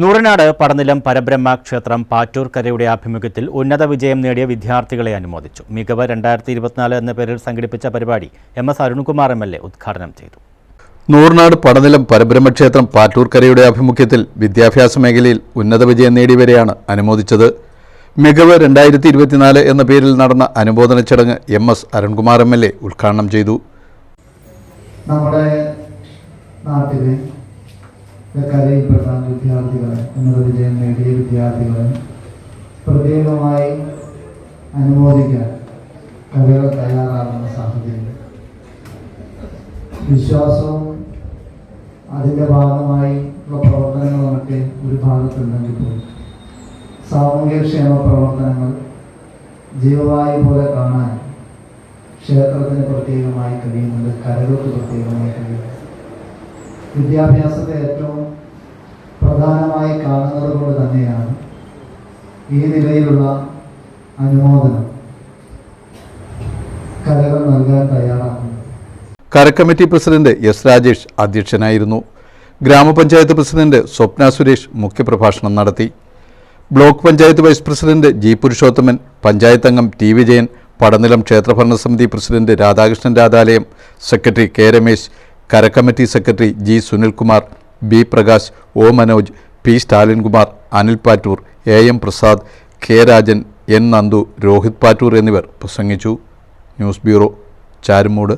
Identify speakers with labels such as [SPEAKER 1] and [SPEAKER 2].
[SPEAKER 1] നൂറനാട് പടനിലം പരബ്രഹ്മ ക്ഷേത്രം പാറ്റൂർക്കരയുടെ ആഭിമുഖ്യത്തിൽ ഉന്നത വിജയം നേടിയ വിദ്യാർത്ഥികളെ അനുമോദിച്ചു. മികവ് രണ്ടായിരത്തി ഇരുപത്തിനാല് എന്ന പേരിൽ സംഘടിപ്പിച്ച പരിപാടി M S Arunkumar M L A ഉദ്ഘാടനം ചെയ്തു.
[SPEAKER 2] നൂറനാട് പടനിലം പരബ്രഹ്മക്ഷേത്രം പാറ്റൂർക്കരയുടെ ആഭിമുഖ്യത്തിൽ വിദ്യാഭ്യാസ മേഖലയിൽ ഉന്നത വിജയം നേടിയവരെയാണ് അനുമോദിച്ചത്. മികവ് രണ്ടായിരത്തി ഇരുപത്തിനാല് എന്ന പേരിൽ നടന്ന അനുമോദന ചടങ്ങ് M S Arunkumar M L A ഉദ്ഘാടനം ചെയ്തു.
[SPEAKER 3] നമ്മുടെ നാട്ടിലെ കരയിൽപ്പെട്ട വിദ്യാർത്ഥികളെ ഉന്നത വിജയം നേടിയ വിദ്യാർത്ഥികളെ പ്രത്യേകമായി അനുമോദിക്കാൻ കവികൾ തയ്യാറാകുന്ന സാഹചര്യം. വിശ്വാസവും അതിന്റെ ഭാഗമായി ഉള്ള പ്രവർത്തനങ്ങളൊക്കെ ഒരു ഭാഗത്തുണ്ടെങ്കിൽ പോലും സാമൂഹ്യക്ഷേമ പ്രവർത്തനങ്ങൾ ജീവവായു പോലെ കാണാൻ ക്ഷേത്രത്തിന് പ്രത്യേകമായി കഴിയുന്നുണ്ട് കരകൾക്ക് പ്രത്യേകമായി കഴിയുന്നുണ്ട്. വിദ്യാഭ്യാസത്തെ ഏറ്റവും പ്രധാനമായി കാണുന്നത് കൊണ്ട് തന്നെയാണ് ഈ നിലയിലുള്ള അനുമോദനം. കലകൾ നൽകാൻ തയ്യാറാക്കുന്നത്
[SPEAKER 2] കരക്കമ്മിറ്റി പ്രസിഡന്റ് എസ് രാജേഷ് അധ്യക്ഷനായിരുന്നു. ഗ്രാമപഞ്ചായത്ത് പ്രസിഡന്റ് സ്വപ്ന സുരേഷ് മുഖ്യപ്രഭാഷണം നടത്തി. Block panchayat vice president G Purushothaman panchayat അംഗം T Vijayan Padanilam ക്ഷേത്രഭരണസമിതി president Radhakrishnan Radhalayam secretary K Ramesh കരക്കമ്മിറ്റി secretary G Sunilkumar B Prakash O Manoj P Stalinkumar Anil Pattoor A M Prasad K Rajan N Nandu Rohit Pattoor എന്നിവർ പ്രസംഗിച്ചു. News bureau Charummood.